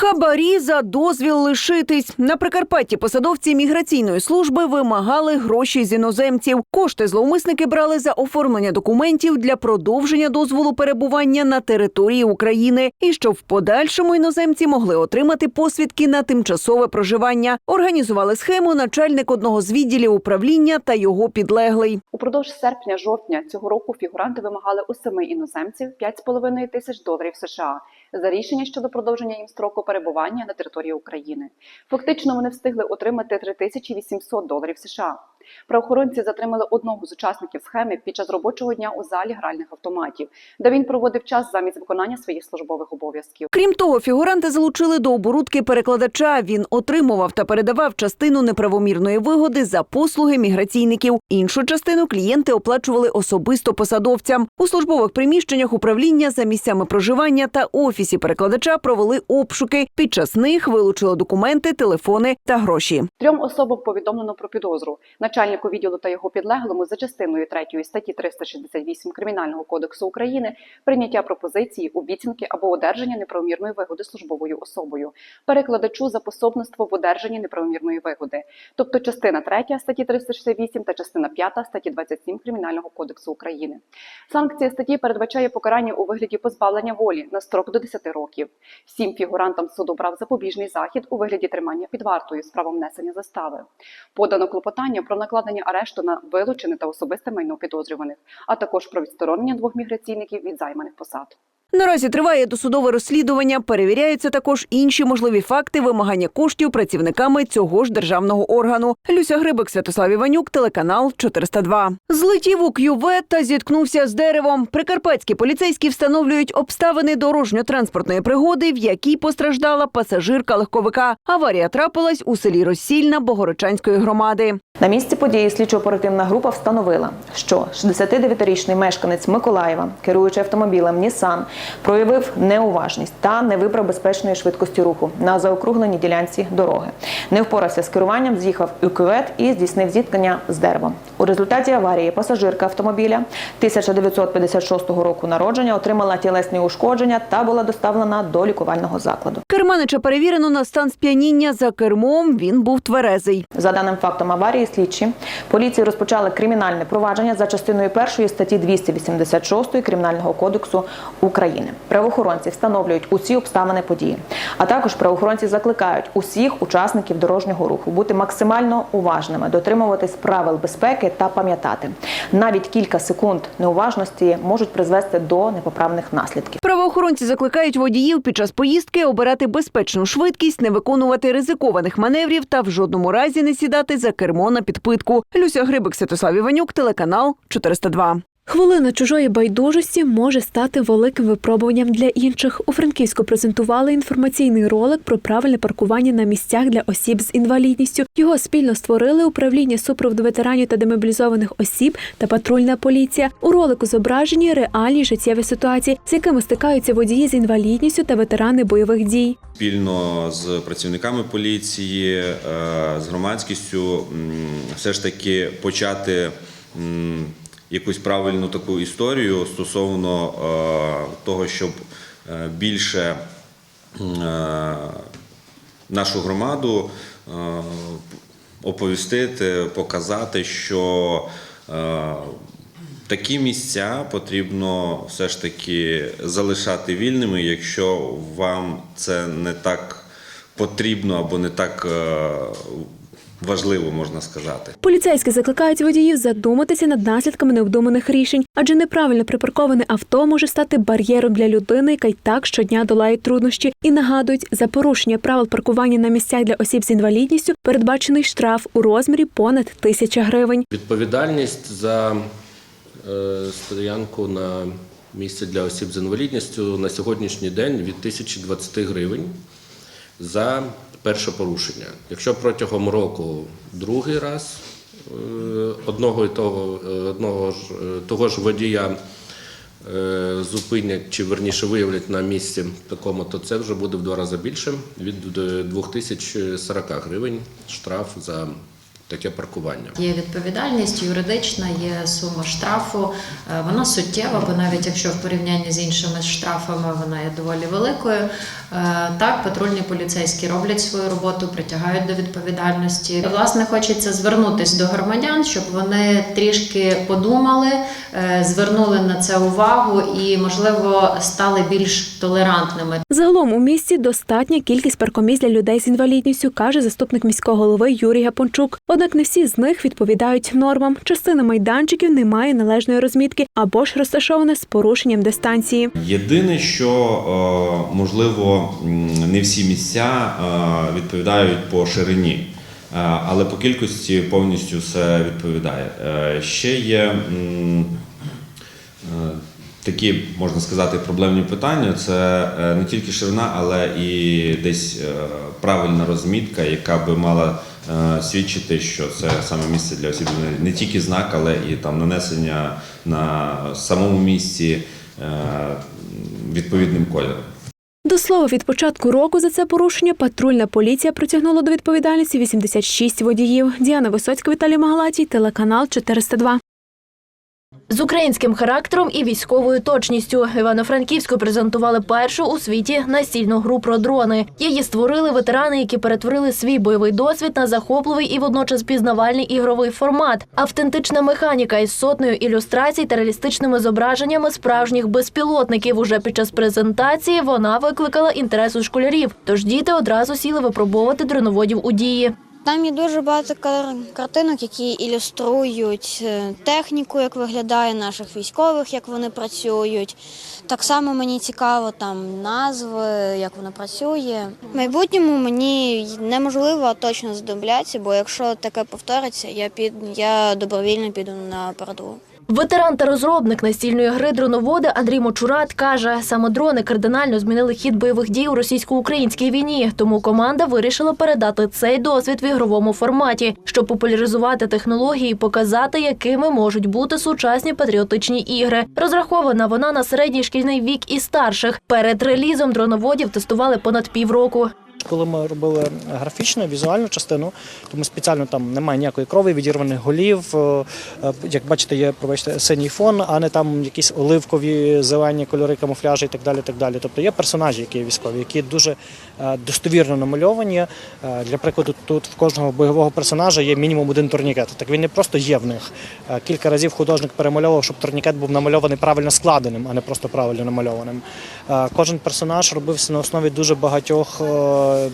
Хабарі за дозвіл лишитись на Прикарпатті. Посадовці міграційної служби вимагали гроші з іноземців. Кошти зловмисники брали за оформлення документів для продовження дозволу перебування на території України, і щоб в подальшому іноземці могли отримати посвідки на тимчасове проживання. Організували схему начальник одного з відділів управління та його підлеглий. Упродовж серпня-жовтня цього року фігуранти вимагали у семи іноземців 5,5 тисяч доларів США за рішення щодо продовження їм строку перебування на території України. Фактично вони встигли отримати 3800 доларів США. Правоохоронці затримали одного з учасників схеми під час робочого дня у залі гральних автоматів, де він проводив час замість виконання своїх службових обов'язків. Крім того, фігуранти залучили до оборудки перекладача. Він отримував та передавав частину неправомірної вигоди за послуги міграційників. Іншу частину клієнти оплачували особисто посадовцям. У службових приміщеннях управління за місцями проживання та офісі перекладача провели обшуки. Під час них вилучили документи, телефони та гроші. Трьом особам повідомлено про підозру. Начальнику відділу та його підлеглому за частиною 3 статті 368 Кримінального кодексу України прийняття пропозиції, обіцянки або одержання неправомірної вигоди службовою особою, перекладачу за пособництво в одержанні неправомірної вигоди, тобто частина 3 статті 368 та частина 5 статті 27 Кримінального кодексу України. Санкція статті передбачає покарання у вигляді позбавлення волі на строк до 10 років. Всім фігурантам суд обрав запобіжний захід у вигляді тримання під вартою з правом внесення застави. Подано клопотання про накладення арешту на вилучене та особисте майно підозрюваних, а також про відсторонення двох міграційників від займаних посад. Наразі триває досудове розслідування. Перевіряються також інші можливі факти вимагання коштів працівниками цього ж державного органу. Люся Грибик, Святослав Іванюк, телеканал 402. Злетів у кювет та зіткнувся з деревом. Прикарпатські поліцейські встановлюють обставини дорожньо-транспортної пригоди, в якій постраждала пасажирка легковика. Аварія трапилась у селі Розсільна Богородчанської громади. На місці події слідчо-оперативна група встановила, що 69-річний мешканець Миколаєва, керуючи автомобілем Нісан, проявив неуважність та не вибрав безпечної швидкості руху на заокругленій ділянці дороги. Не впорався з керуванням, з'їхав у кювет і здійснив зіткнення з деревом. У результаті аварії пасажирка автомобіля 1956 року народження отримала тілесні ушкодження та була доставлена до лікувального закладу. Керманича перевірено на стан сп'яніння за кермом. Він був тверезий. За даним фактом аварії, слідчі поліції розпочали кримінальне провадження за частиною першої статті 286 Кримінального кодексу України. Правоохоронці встановлюють усі обставини події. А також правоохоронці закликають усіх учасників дорожнього руху бути максимально уважними, дотримуватись правил безпеки та пам'ятати. Навіть кілька секунд неуважності можуть призвести до непоправних наслідків. Правоохоронці закликають водіїв під час поїздки обирати безпечну швидкість, не виконувати ризикованих маневрів та в жодному разі не сідати за кермо на підпитку. Люся Грибик, Святослав Іванюк, телеканал 402. Хвилина чужої байдужості може стати великим випробуванням для інших. У Франківську презентували інформаційний ролик про правильне паркування на місцях для осіб з інвалідністю. Його спільно створили управління супроводу ветеранів та демобілізованих осіб та патрульна поліція. У ролику зображені реальні життєві ситуації, з якими стикаються водії з інвалідністю та ветерани бойових дій. Спільно з працівниками поліції, е, з громадськістю, все ж таки почати якусь правильну таку історію стосовно е, того, щоб е, більше е, нашу громаду оповістити, показати, що такі місця потрібно все ж таки залишати вільними, якщо вам це не так потрібно або не так важливо, можна сказати. Поліцейські закликають водіїв задуматися над наслідками необдуманих рішень, адже неправильно припарковане авто може стати бар'єром для людини, яка й так щодня долає труднощі, і нагадують, за порушення правил паркування на місцях для осіб з інвалідністю передбачений штраф у розмірі понад тисяча гривень. Відповідальність за е, стоянку на місці для осіб з інвалідністю на сьогоднішній день від 1020 гривень за перше порушення. Якщо протягом року другий раз е, одного і того, е, одного ж, е, того ж водія зупинять чи верніше виявлять на місці такому, то це вже буде в два рази більше від е, 2040 гривень штраф за таке паркування. Є відповідальність юридична, є сума штрафу. Е, Вона суттєва, бо навіть якщо в порівнянні з іншими штрафами вона є доволі великою. Е, Так, патрульні поліцейські роблять свою роботу, притягають до відповідальності. Власне, хочеться звернутись до громадян, щоб вони трішки подумали, е, звернули на це увагу і, можливо, стали більш толерантними. Загалом у місті достатня кількість паркомісць для людей з інвалідністю, каже заступник міського голови Юрій Гапончук. Однак не всі з них відповідають нормам. Частина майданчиків не має належної розмітки або ж розташована з порушенням дистанції. Єдине, що е, можливо не всі місця е, відповідають по ширині, е, але по кількості повністю все відповідає. Ще є такі, можна сказати, проблемні питання. Це не тільки ширина, але і десь правильна розмітка, яка би мала свідчити, що це саме місце для осіб не- не тільки знак, але і там нанесення на самому місці е, відповідним кольором. До слова, від початку року за це порушення патрульна поліція притягнула до відповідальності 86 водіїв. Діана Висоцька, Віталій Магалатій, телеканал 402. З українським характером і військовою точністю Івано-Франківську презентували першу у світі настільну гру про дрони. Її створили ветерани, які перетворили свій бойовий досвід на захопливий і водночас пізнавальний ігровий формат. Автентична механіка із сотнею ілюстрацій та реалістичними зображеннями справжніх безпілотників. Уже під час презентації вона викликала інтерес у школярів. Тож діти одразу сіли випробовувати дроноводів у дії. Там є дуже багато кар- картинок, які ілюструють е, техніку, як виглядає наших військових, як вони працюють. Так само мені цікаво там назви, як воно працює. В майбутньому мені неможливо точно здобляться, бо якщо таке повториться, я під я добровільно піду на передову. Ветеран та розробник настільної гри дроноводи Андрій Мочурат каже, саме дрони кардинально змінили хід бойових дій у російсько-українській війні. Тому команда вирішила передати цей досвід в ігровому форматі, щоб популяризувати технології, і показати, якими можуть бути сучасні патріотичні ігри. Розрахована вона на середній шкільний вік і старших. Перед релізом дроноводів тестували понад півроку. Коли ми робили графічну візуальну частину, то ми спеціально там немає ніякої крові, відірваних голів. е, е, Як бачите, є пробачте, синій фон, а не там якісь оливкові, зелені кольори камуфляжі і так далі. так далі. Тобто є персонажі, які військові, які дуже е, достовірно намальовані. Для прикладу, тут в кожного бойового персонажа є мінімум один турнікет. Так він не просто є в них. Кілька разів художник перемальовував, щоб турнікет був намальований правильно складеним, а не просто правильно намальованим. Е, Кожен персонаж робився на основі дуже багатьох е,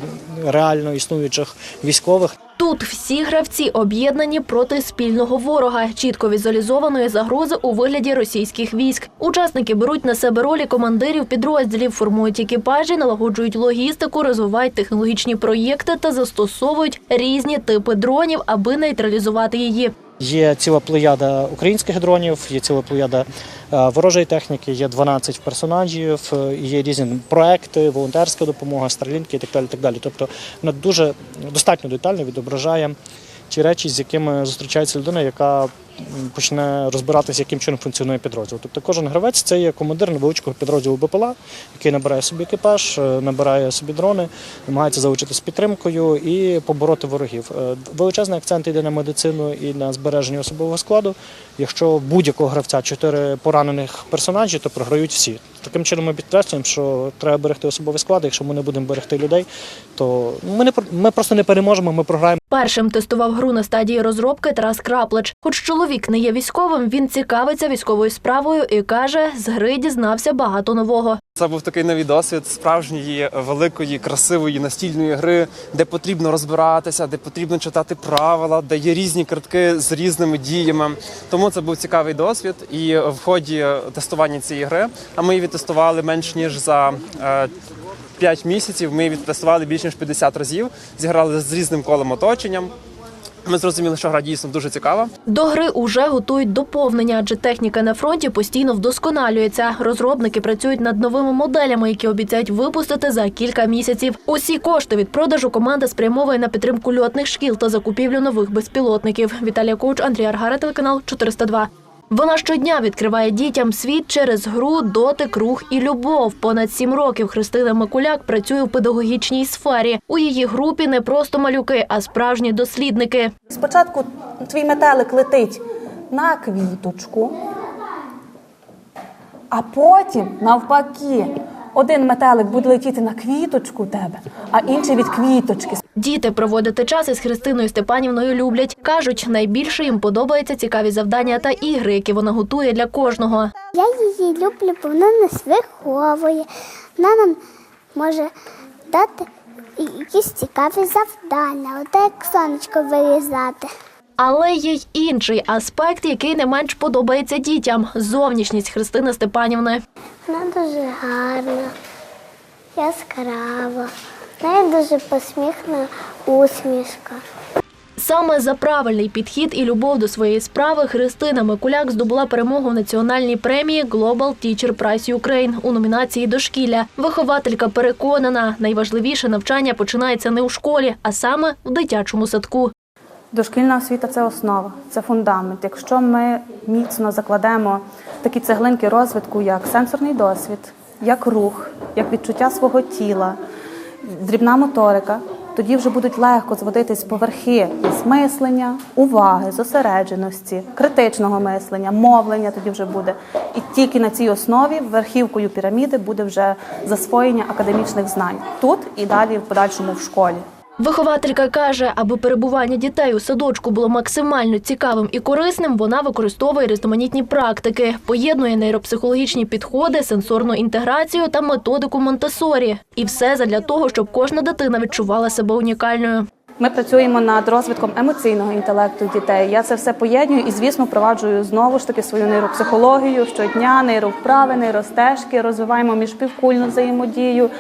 реально існуючих військових. Тут всі гравці об'єднані проти спільного ворога, чітко візуалізованої загрози у вигляді російських військ. Учасники беруть на себе ролі командирів підрозділів, формують екіпажі, налагоджують логістику, розвивають технологічні проєкти та застосовують різні типи дронів, аби нейтралізувати її. Є ціла плеяда українських дронів, є ціла плеяда е, ворожої техніки, є 12 персонажів, е, є різні проекти, волонтерська допомога, стрілінки і так далі. Так далі. Тобто вона дуже достатньо детально відображає ті речі, з якими зустрічається людина, яка почне розбиратися, яким чином функціонує підрозділ. Тобто кожен гравець це є командир невеличкого підрозділу БПЛА, який набирає собі екіпаж, е, набирає собі дрони, намагається залучити з підтримкою і побороти ворогів. Е, Величезний акцент йде на медицину і на збереження особового складу. Якщо будь-якого гравця чотири поранених персонажі, то програють всі. Таким чином ми підкреслюємо, що треба берегти особовий склад. Якщо ми не будемо берегти людей, то ми не ми просто не переможемо, ми програємо. Першим тестував гру на стадії розробки Тарас Краплич. Хоч чоловік не є військовим, він цікавиться військовою справою і каже, з гри дізнався багато нового. Це був такий новий досвід справжньої великої, красивої настільної гри, де потрібно розбиратися, де потрібно читати правила, де є різні картки з різними діями. Тому це був цікавий досвід. І в ході тестування цієї гри, а ми її відтестували менш ніж за. е, 5 місяців ми відтестували більш ніж 50 разів, зіграли з різним колом оточенням. Ми зрозуміли, що гра дійсно дуже цікава. До гри уже готують доповнення, адже техніка на фронті постійно вдосконалюється. Розробники працюють над новими моделями, які обіцяють випустити за кілька місяців. Усі кошти від продажу команда спрямовує на підтримку льотних шкіл та закупівлю нових безпілотників. Віталія Коуч, Андрій Аргара, телеканал 402. Вона щодня відкриває дітям світ через гру, дотик, рух і любов. Понад сім років Христина Микуляк працює в педагогічній сфері. У її групі не просто малюки, а справжні дослідники. Спочатку твій метелик летить на квіточку, а потім, навпаки, один метелик буде летіти на квіточку у тебе, а інший від квіточки. Діти проводити час із Христиною Степанівною люблять. Кажуть, найбільше їм подобаються цікаві завдання та ігри, які вона готує для кожного. Я її люблю, бо вона нас виховує. Вона нам може дати якісь цікаві завдання, от як сонечко вирізати. Але є й інший аспект, який не менш подобається дітям зовнішність Христини Степанівни. Вона дуже гарна, яскрава. Неї дуже посміхна усмішка. Саме за правильний підхід і любов до своєї справи Христина Микуляк здобула перемогу в національній премії Global Teacher Prize Ukraine у номінації Дошкілля. Вихователька переконана, найважливіше навчання починається не у школі, а саме в дитячому садку. Дошкільна освіта це основа, це фундамент. Якщо ми міцно закладемо такі цеглинки розвитку, як сенсорний досвід, як рух, як відчуття свого тіла, дрібна моторика, тоді вже будуть легко зводитись поверхи із мислення, уваги, зосередженості, критичного мислення, мовлення тоді вже буде. І тільки на цій основі верхівкою піраміди буде вже засвоєння академічних знань тут і далі в подальшому в школі. Вихователька каже, аби перебування дітей у садочку було максимально цікавим і корисним, вона використовує різноманітні практики, поєднує нейропсихологічні підходи, сенсорну інтеграцію та методику Монтесорі. І все задля того, щоб кожна дитина відчувала себе унікальною. Ми працюємо над розвитком емоційного інтелекту дітей. Я це все поєдную і, звісно, впроваджую знову ж таки свою нейропсихологію щодня, нейровправи, нейростежки, розвиваємо міжпівкульну взаємодію,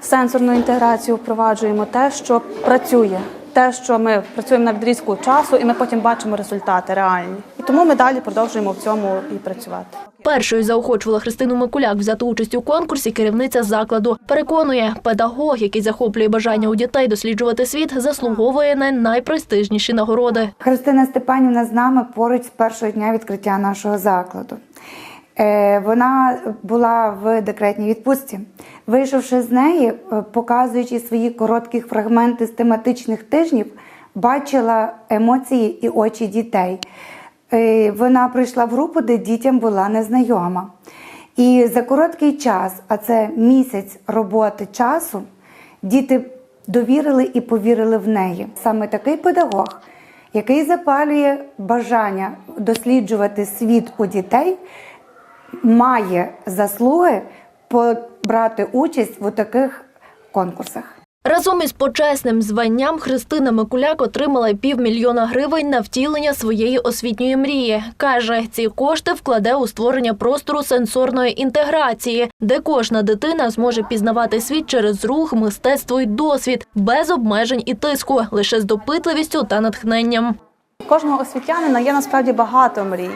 сенсорну інтеграцію впроваджуємо те, що працює, те, що ми працюємо на відрізку часу, і ми потім бачимо результати реальні. І тому ми далі продовжуємо в цьому і працювати. Першою заохочувала Христину Микуляк взяти участь у конкурсі керівниця закладу. Переконує, педагог, який захоплює бажання у дітей досліджувати світ, заслуговує на найпрестижніші нагороди. Христина Степанівна з нами поруч з першого дня відкриття нашого закладу. Е, Вона була в декретній відпустці. Вийшовши з неї, е, показуючи свої короткі фрагменти з тематичних тижнів, бачила емоції і очі дітей. Е, Вона прийшла в групу, де дітям була незнайома. І за короткий час, а це місяць роботи часу, діти довірили і повірили в неї. Саме такий педагог, який запалює бажання досліджувати світ у дітей, має заслуги брати участь в таких конкурсах. Разом із почесним званням Христина Микуляк отримала півмільйона гривень на втілення своєї освітньої мрії. Каже, ці кошти вкладе у створення простору сенсорної інтеграції, де кожна дитина зможе пізнавати світ через рух, мистецтво і досвід, без обмежень і тиску, лише з допитливістю та натхненням. У кожного освітянина є насправді багато мрій.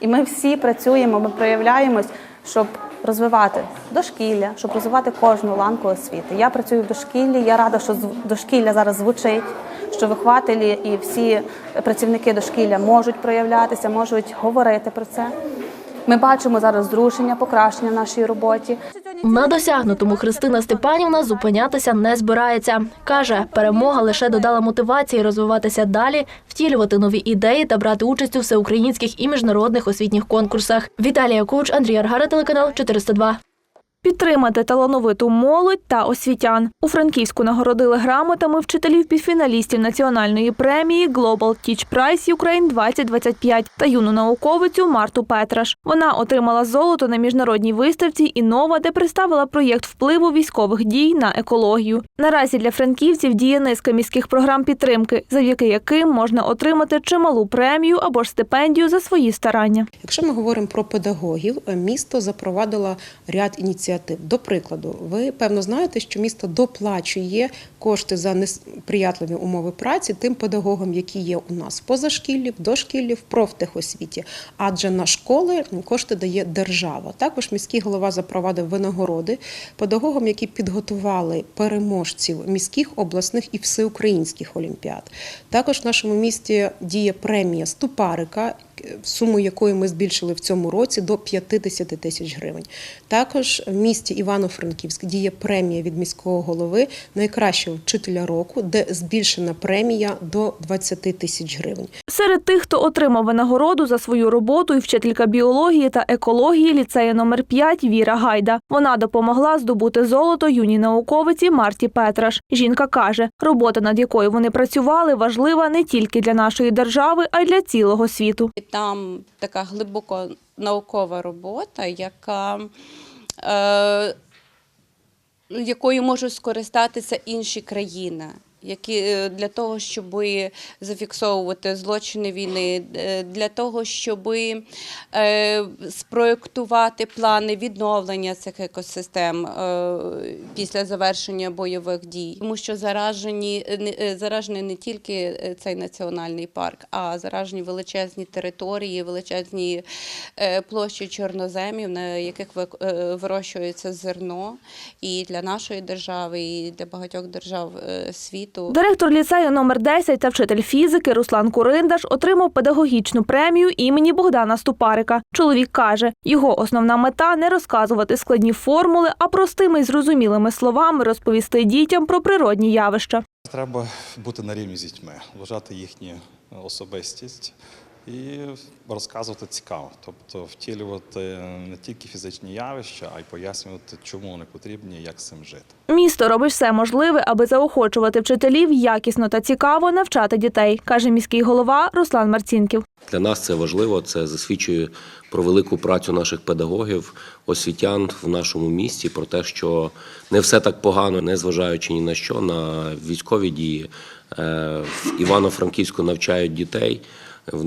І ми всі працюємо, ми проявляємось, щоб розвивати дошкілля, щоб розвивати кожну ланку освіти. Я працюю в дошкіллі, я рада, що дошкілля зараз звучить, що вихователі і всі працівники дошкілля можуть проявлятися, можуть говорити про це. Ми бачимо зараз зрушення, покращення в нашій роботі. На досягнутому Христина Степанівна зупинятися не збирається. Каже, перемога лише додала мотивації розвиватися далі, втілювати нові ідеї та брати участь у всеукраїнських і міжнародних освітніх конкурсах. Віталія Куч, Андрій Аргара, телеканал 402. Підтримати талановиту молодь та освітян. У Франківську нагородили грамотами вчителів півфіналістів національної премії Global Teach Prize Ukraine 2025 та юну науковицю Марту Петраш. Вона отримала золото на міжнародній виставці «Інова», де представила проєкт впливу військових дій на екологію. Наразі для франківців діє низка міських програм підтримки, завдяки яким можна отримати чималу премію або ж стипендію за свої старання. Якщо ми говоримо про педагогів, місто запровадило ряд ініціатив. До прикладу, ви певно знаєте, що місто доплачує кошти за несприятливі умови праці тим педагогам, які є у нас позашкіллі, в дошкіллі, в профтехосвіті. Адже на школи кошти дає держава. Також міський голова запровадив винагороди педагогам, які підготували переможців міських, обласних і всеукраїнських олімпіад. Також в нашому місті діє премія ступарика. Суму якої ми збільшили в цьому році до 50 тисяч гривень. Також в місті Івано-Франківськ діє премія від міського голови найкращого вчителя року, де збільшена премія до 20 тисяч гривень. Серед тих, хто отримав винагороду за свою роботу, і вчителька біології та екології ліцею номер 5 Віра Гайда. Вона допомогла здобути золото юній науковиці Марті Петраш. Жінка каже, робота, над якою вони працювали, важлива не тільки для нашої держави, а й для цілого світу. Там така глибоко наукова робота, яка, е, якою можуть скористатися інші країни. Які е, для того, щоб зафіксовувати злочини війни, е, для того, щоб е, спроєктувати плани відновлення цих екосистем після завершення бойових дій, тому що заражені заражений не тільки цей національний парк, а заражені величезні території, величезні площі чорноземів, на яких ви- вирощується зерно, і для нашої держави, і для багатьох держав е, світу. Директор ліцею номер 10 та вчитель фізики Руслан Куриндаш отримав педагогічну премію імені Богдана Ступарика. Чоловік каже, його основна мета не розказувати складні формули, а простими й зрозумілими словами розповісти дітям про природні явища. Треба бути на рівні з дітьми, вважати їхню особистість і розказувати цікаво, тобто втілювати не тільки фізичні явища, а й пояснювати, чому вони потрібні, і як з цим жити. Місто робить все можливе, аби заохочувати вчителів якісно та цікаво навчати дітей, каже міський голова Руслан Марцінків. Для нас це важливо. Це засвідчує про велику працю наших педагогів, освітян в нашому місті, про те, що не все так погано, не зважаючи ні на що, на військові дії. Е, В Івано-Франківську навчають дітей.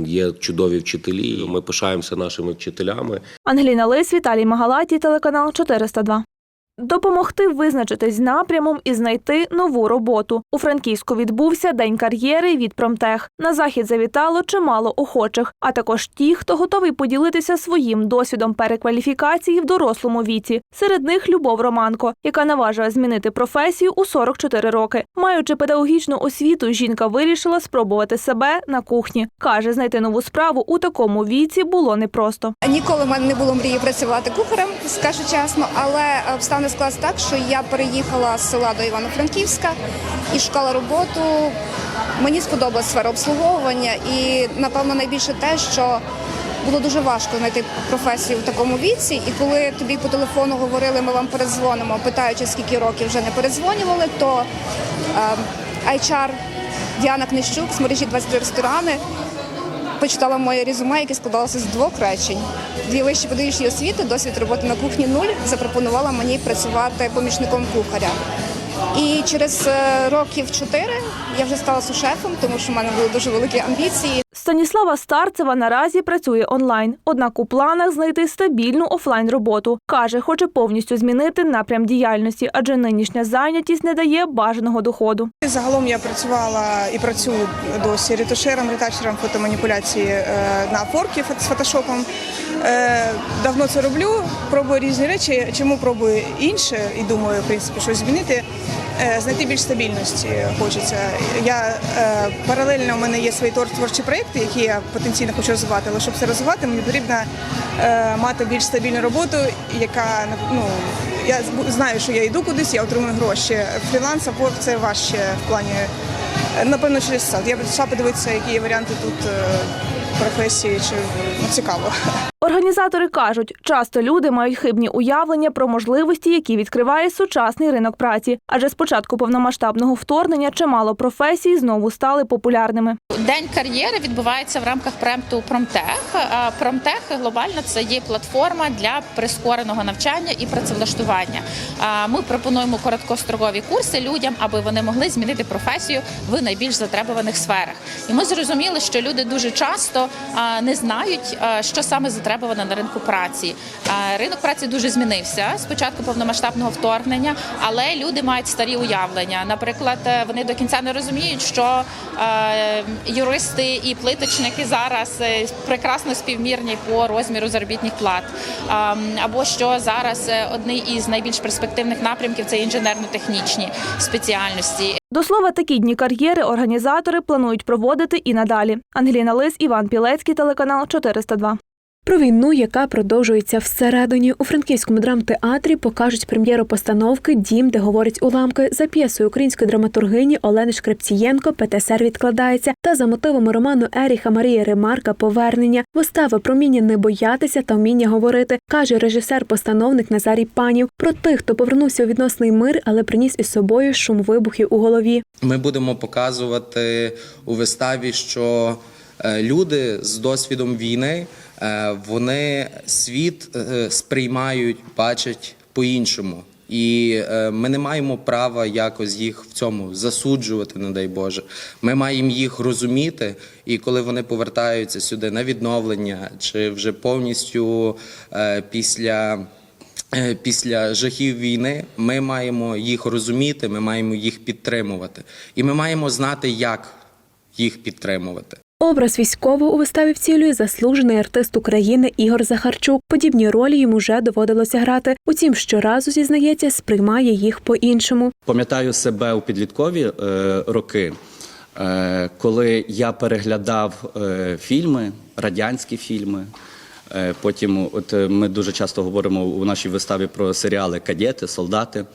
Є чудові вчителі. Ми пишаємося нашими вчителями. Ангеліна Лис, Віталій Магалаті, телеканал 402. Допомогти визначитись з напрямом і знайти нову роботу. У Франківську відбувся день кар'єри від Промтех. На захід завітало чимало охочих, а також ті, хто готовий поділитися своїм досвідом перекваліфікації в дорослому віці. Серед них Любов Романко, яка наважує змінити професію у 44 роки. Маючи педагогічну освіту, жінка вирішила спробувати себе на кухні. каже, знайти нову справу у такому віці було непросто. Ніколи в мене не було мрії працювати кухарем, скажу чесно, але обставини склалися так, що я переїхала з села до Івано-Франківська і шукала роботу. Мені сподобалась сфера обслуговування, і напевно найбільше те, що було дуже важко знайти професію в такому віці. І коли тобі по телефону говорили, ми вам передзвонимо, питаючи, скільки років вже не передзвонювали, то HR Діана Книщук з мережі 23 ресторани почитала моє резюме, яке складалося з двох речень. Дві вищі педагогічні освіти, досвід роботи на кухні нуль, запропонувала мені працювати помічником кухаря. І через е, років чотири я вже стала сушефом, тому що в мене були дуже великі амбіції. Станіслава Старцева наразі працює онлайн, однак у планах знайти стабільну офлайн роботу. Каже, хоче повністю змінити напрям діяльності, адже нинішня зайнятість не дає бажаного доходу. Загалом я працювала і працюю досі ретушером, ретачером фотоманіпуляції е, на форкі з фотошопом. Е, Давно це роблю, пробую різні речі. Чому пробую інше і думаю, в принципі, щось змінити. Е, Знайти більш стабільності хочеться. Я е, паралельно у мене є свої твор- творчі проєкти, які я потенційно хочу розвивати. Але щоб це розвивати, мені потрібно е, мати більш стабільну роботу, яка ну я знаю, що я йду кудись, я отримую гроші. Фріланс або це важче в плані. Напевно, через сад. Я прийшла подивитися, які є варіанти тут професії, чи ну, цікаво. Організатори кажуть, часто люди мають хибні уявлення про можливості, які відкриває сучасний ринок праці. Адже з початку повномасштабного вторгнення чимало професій знову стали популярними. День кар'єри відбувається в рамках проекту Промтех. Промтех глобально це є платформа для прискореного навчання і працевлаштування. Ми пропонуємо короткострокові курси людям, аби вони могли змінити професію в найбільш затребуваних сферах. І ми зрозуміли, що люди дуже часто не знають, що саме затребує затребувана на ринку праці. Ринок праці дуже змінився з початку повномасштабного вторгнення, але люди мають старі уявлення. Наприклад, е, вони до кінця не розуміють, що е, юристи і плиточники зараз е, прекрасно співмірні по розміру заробітних плат. Або що зараз одний із найбільш перспективних напрямків це інженерно-технічні спеціальності. До слова, такі дні кар'єри організатори планують проводити і надалі. Ангеліна Лис, Іван Пілецький, телеканал 402. Про війну, яка продовжується всередині у франківському драмтеатрі, покажуть прем'єру постановки Дім, де говорять уламки за п'єсою української драматургині Олени Шкрепцієнко ПТСР відкладається та за мотивами роману Еріха Марії Ремарка Повернення. Вистава про вміння не боятися та вміння говорити, каже режисер-постановник Назарій Панів про тих, хто повернувся у відносний мир, але приніс із собою шум вибухів у голові. Ми будемо показувати у виставі, що е, люди з досвідом війни вони світ е, сприймають, бачать по-іншому. І е, ми не маємо права якось їх в цьому засуджувати, не дай Боже. Ми маємо їх розуміти, і коли вони повертаються сюди на відновлення, чи вже повністю е, після е, після жахів війни ми маємо їх розуміти, ми маємо їх підтримувати, і ми маємо знати, як їх підтримувати. Образ військового у виставі вцілює заслужений артист України Ігор Захарчук. Подібні ролі йому вже доводилося грати. Утім, щоразу зізнається, сприймає їх по-іншому. Пам'ятаю себе у підліткові е, роки, е, коли я переглядав е, фільми, радянські фільми. Е, потім, от е, ми дуже часто говоримо у нашій виставі про серіали Кадети, солдати.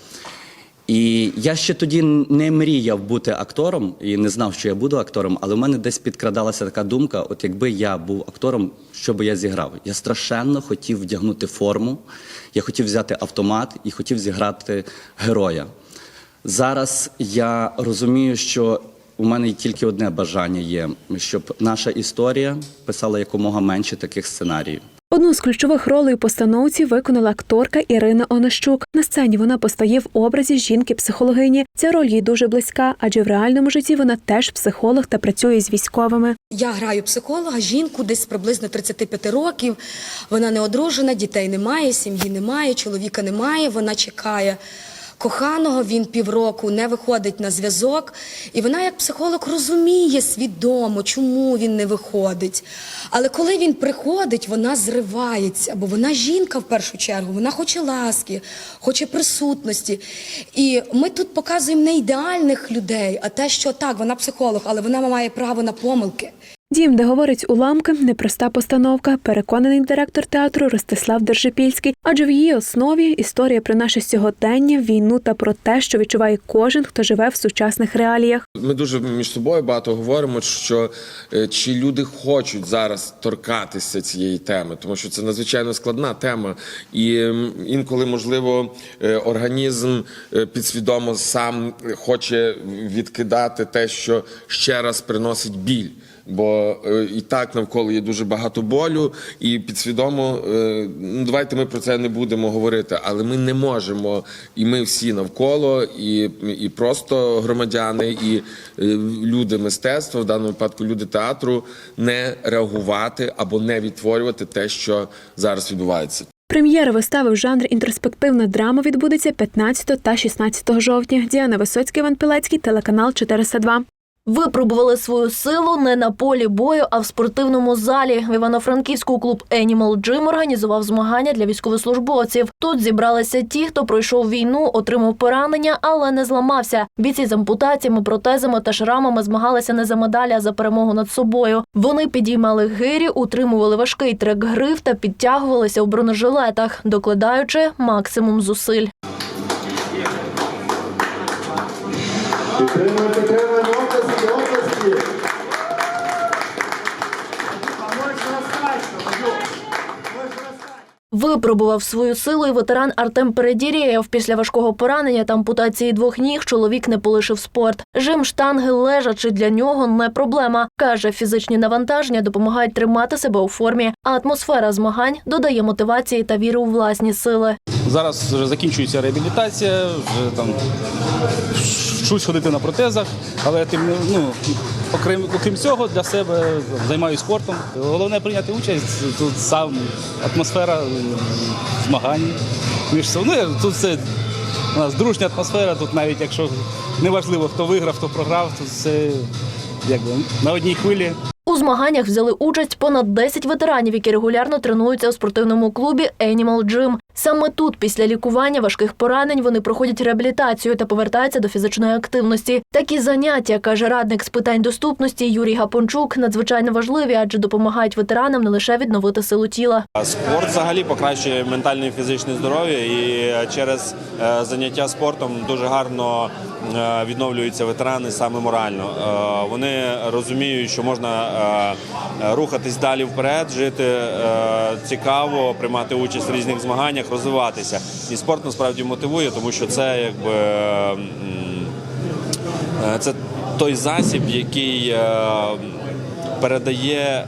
І я ще тоді не мріяв бути актором і не знав, що я буду актором, але в мене десь підкрадалася така думка: от якби я був актором, що би я зіграв? Я страшенно хотів вдягнути форму, я хотів взяти автомат і хотів зіграти героя. Зараз я розумію, що у мене тільки одне бажання є, щоб наша історія писала якомога менше таких сценаріїв. Одну з ключових ролей у постановці виконала акторка Ірина Онищук. На сцені вона постає в образі жінки-психологині. Ця роль їй дуже близька, адже в реальному житті вона теж психолог та працює з військовими. Я граю психолога, жінку десь приблизно 35 років. Вона не одружена, дітей немає, сім'ї немає, чоловіка немає. Вона чекає коханого. Він півроку не виходить на зв'язок. І вона, як психолог, розуміє свідомо, чому він не виходить. Але коли він приходить, вона зривається, бо вона жінка в першу чергу, вона хоче ласки, хоче присутності. І ми тут показуємо не ідеальних людей, а те, що так, вона психолог, але вона має право на помилки. Дім, де говорить уламки, непроста постановка, переконаний директор театру Ростислав Держипільський. Адже в її основі історія про наше сьогодення, війну та про те, що відчуває кожен, хто живе в сучасних реаліях. Ми дуже між собою багато говоримо, що е, чи люди хочуть зараз торкатися цієї теми, тому що це надзвичайно складна тема, і інколи, можливо, е, організм е, підсвідомо сам хоче відкидати те, що ще раз приносить біль. Бо е, і так навколо є дуже багато болю, і підсвідомо е, ну давайте ми про це не будемо говорити, але ми не можемо, і ми всі навколо, і, і просто громадяни, і е, люди мистецтва, в даному випадку люди театру, не реагувати або не відтворювати те, що зараз відбувається. Прем'єра вистави в жанрі інтроспективна драма відбудеться 15 та 16 жовтня. Діана Висоцький, Іван Пілецький, телеканал 402. Випробували свою силу не на полі бою, а в спортивному залі. В Івано-Франківську клуб Animal Gym організував змагання для військовослужбовців. Тут зібралися ті, хто пройшов війну, отримав поранення, але не зламався. Бійці з ампутаціями, протезами та шрамами змагалися не за медалі, а за перемогу над собою. Вони підіймали гирі, утримували важкий трек гриф та підтягувалися у бронежилетах, докладаючи максимум зусиль. Випробував свою силу і ветеран Артем Передірєєв. Після важкого поранення та ампутації двох ніг чоловік не полишив спорт. Жим штанги лежачи для нього не проблема. Каже, фізичні навантаження допомагають тримати себе у формі, а атмосфера змагань додає мотивації та віри у власні сили. Зараз вже закінчується реабілітація, вже там вчусь ходити на протезах, але тим ну, окрім, окрім цього для себе займаюся спортом. Головне прийняти участь. Тут сам атмосфера змагань між. Ну, тут все у нас дружня атмосфера, тут навіть якщо неважливо, хто виграв, хто програв, тут все якби на одній хвилі. У змаганнях взяли участь понад 10 ветеранів, які регулярно тренуються у спортивному клубі Animal Gym. Саме тут, після лікування важких поранень, вони проходять реабілітацію та повертаються до фізичної активності. Такі заняття, каже радник з питань доступності Юрій Гапончук, надзвичайно важливі, адже допомагають ветеранам не лише відновити силу тіла. Спорт взагалі покращує ментальне і фізичне здоров'я, і через е, заняття спортом дуже гарно відновлюються ветерани саме морально. Е, Вони розуміють, що можна е, рухатись далі вперед, жити е, цікаво, приймати участь в різних змаганнях, розвиватися. І спорт насправді мотивує, тому що це якби. Е, Це той засіб, який е, передає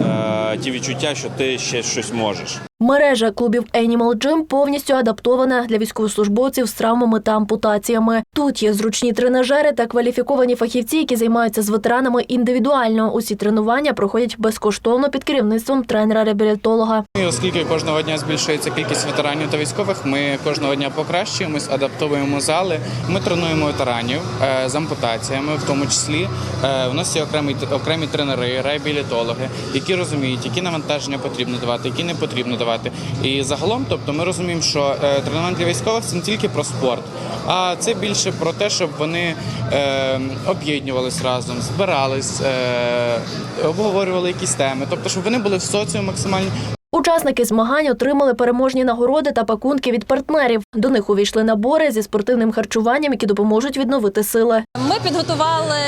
е, ті відчуття, що ти ще щось можеш. Мережа клубів Animal Gym повністю адаптована для військовослужбовців з травмами та ампутаціями. Тут є зручні тренажери та кваліфіковані фахівці, які займаються з ветеранами індивідуально. Усі тренування проходять безкоштовно під керівництвом тренера-реабілітолога. Оскільки кожного дня збільшується кількість ветеранів та військових, ми кожного дня покращуємось, адаптовуємо зали. Ми тренуємо ветеранів е, з ампутаціями, в тому числі е, у нас є окремі окремі тренери, реабілітологи, які розуміють, які навантаження потрібно давати, які не потрібно давати. І загалом, тобто, ми розуміємо, що е, тренування для військових це не тільки про спорт, а це більше про те, щоб вони е, об'єднувались разом, збирались, е, обговорювали якісь теми, тобто, щоб вони були в соціумі максимально Учасники змагань отримали переможні нагороди та пакунки від партнерів. До них увійшли набори зі спортивним харчуванням, які допоможуть відновити сили. Ми підготували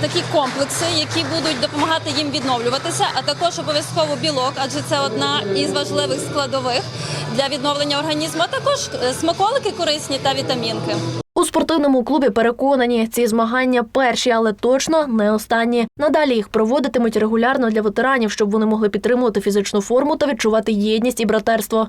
такі комплекси, які будуть допомагати їм відновлюватися, а також обов'язково білок, адже це одна із важливих складових для відновлення організму. А також е, смаколики корисні та вітамінки. У спортивному клубі переконані, ці змагання перші, але точно не останні. Надалі їх проводитимуть регулярно для ветеранів, щоб вони могли підтримувати фізичну форму та відчувати єдність і братерство.